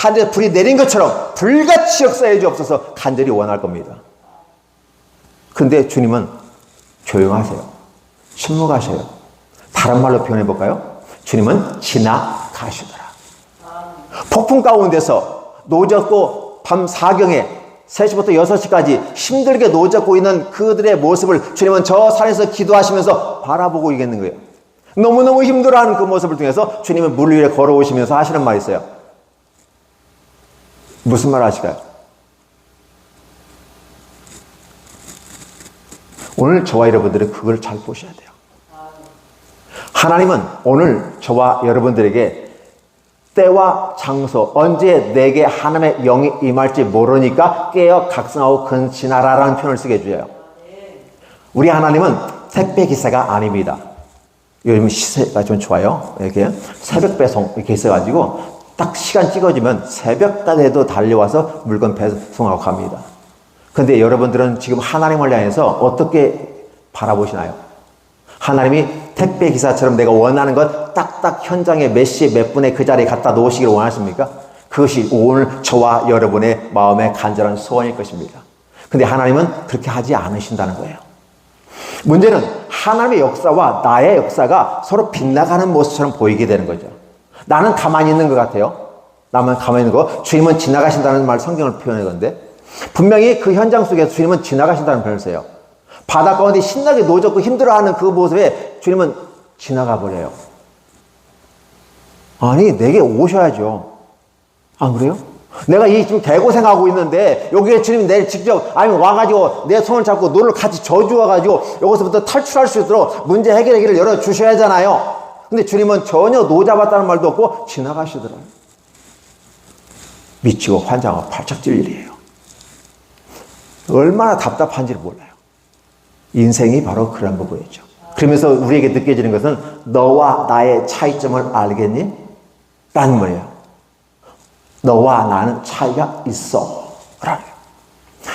하늘에 불이 내린 것처럼 불같이 역사해 주옵소서 간절히 원할 겁니다. 근데 주님은 조용하세요. 침묵하셔요. 다른 말로 표현해 볼까요? 주님은 지나가시더라. 폭풍 가운데서 노젓고 밤 사경에 3시부터 6시까지 힘들게 노젓고 있는 그들의 모습을 주님은 저 산에서 기도하시면서 바라보고 있겠는 거예요. 너무너무 힘들어하는 그 모습을 통해서 주님은 물 위에 걸어오시면서 하시는 말이 있어요. 무슨 말 하실까요? 오늘 저와 여러분들은 그걸 잘 보셔야 돼요. 하나님은 오늘 저와 여러분들에게 때와 장소, 언제 내게 하나님의 영이 임할지 모르니까 깨어 각성하고 근신하라라는 표현을 쓰게 해줘요. 우리 하나님은 택배 기사가 아닙니다. 요즘 시세가 좀 좋아요. 이렇게 새벽 배송 이렇게 있어가지고 딱 시간 찍어주면 새벽까지도 달려와서 물건 배송하고 갑니다. 근데 여러분들은 지금 하나님을 향해서 어떻게 바라보시나요? 하나님이 택배 기사처럼 내가 원하는 것 딱딱 현장에 몇시몇 분에 그 자리에 갖다 놓으시기를 원하십니까? 그것이 오늘 저와 여러분의 마음의 간절한 소원일 것입니다. 근데 하나님은 그렇게 하지 않으신다는 거예요. 문제는 하나님의 역사와 나의 역사가 서로 빗나가는 모습처럼 보이게 되는 거죠. 나는 가만히 있는 것 같아요. 나만 가만히 있는 거. 주님은 지나가신다는 말 성경을 표현하던데 분명히 그 현장 속에서 주님은 지나가신다는 표현을 써요. 바다 가운데 신나게 노젓고 힘들어하는 그 모습에 주님은 지나가 버려요. 아니, 내게 오셔야죠. 안 그래요? 내가 이 지금 대고생하고 있는데 여기에 주님이 내일 직접 아니면 와가지고 내 손을 잡고 너를 같이 저주어가지고 여기서부터 탈출할 수 있도록 문제 해결의 길을 열어 주셔야 하잖아요. 근데 주님은 전혀 노잡았다는 말도 없고 지나가시더라고요. 미치고 환장하고 팔짝 찔 일이에요. 얼마나 답답한지를 몰라요. 인생이 바로 그런 부분이죠. 그러면서 우리에게 느껴지는 것은 너와 나의 차이점을 알겠니? 라는 말이에요. 너와 나는 차이가 있어. 라는.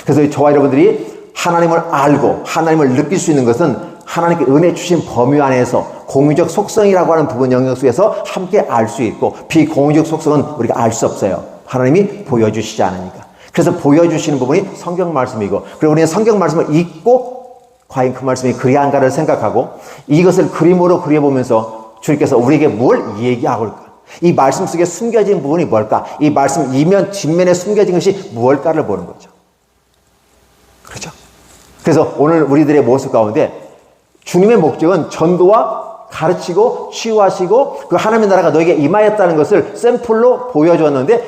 그래서 저와 여러분들이 하나님을 알고 하나님을 느낄 수 있는 것은 하나님께 은혜 주신 범위 안에서 공유적 속성이라고 하는 부분 영역 속에서 함께 알 수 있고 비공유적 속성은 우리가 알 수 없어요. 하나님이 보여주시지 않으니까. 그래서 보여주시는 부분이 성경 말씀이고 그리고 우리는 성경 말씀을 읽고 과연 그 말씀이 그리한가를 생각하고 이것을 그림으로 그려보면서 주님께서 우리에게 뭘 얘기하고 올까? 이 말씀 속에 숨겨진 부분이 뭘까? 이 말씀 이면 뒷면에 숨겨진 것이 무엇일까를 보는 거죠. 그렇죠? 그래서 오늘 우리들의 모습 가운데 주님의 목적은 전도와 가르치고 치유하시고 그 하나님의 나라가 너에게 임하였다는 것을 샘플로 보여주었는데